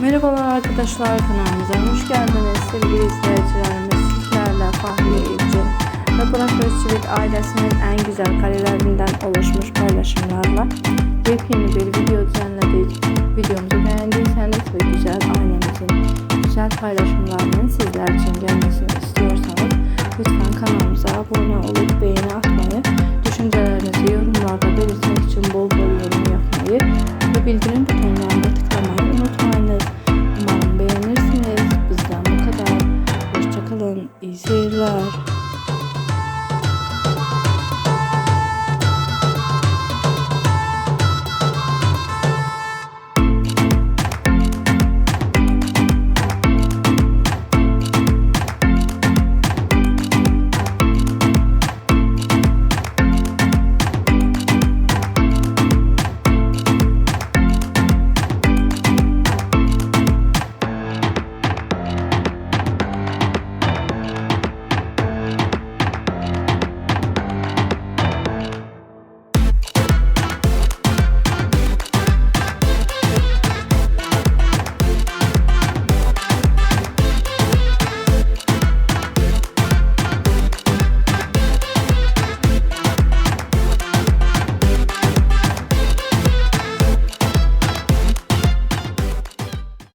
Merhabalar arkadaşlar kanalımıza hoş geldiniz sevgili izleyicilerimiz sizlerle Fahriye İlci ve Burak Özçivit ailesinin en güzel karelerinden oluşmuş paylaşımlarla yepyeni bir video düzenledik. Videomuzu beğendiyseniz ve güzel ailemizin güzel paylaşımlarının sizler için gelmesini istiyorsanız lütfen kanalımıza abone olup beğeni atmayı, düşüncelerinizi yorumlarda belirtmek için bol bol yorum yapmayı ve bildirim butonlarına tıklamayı Yarın love?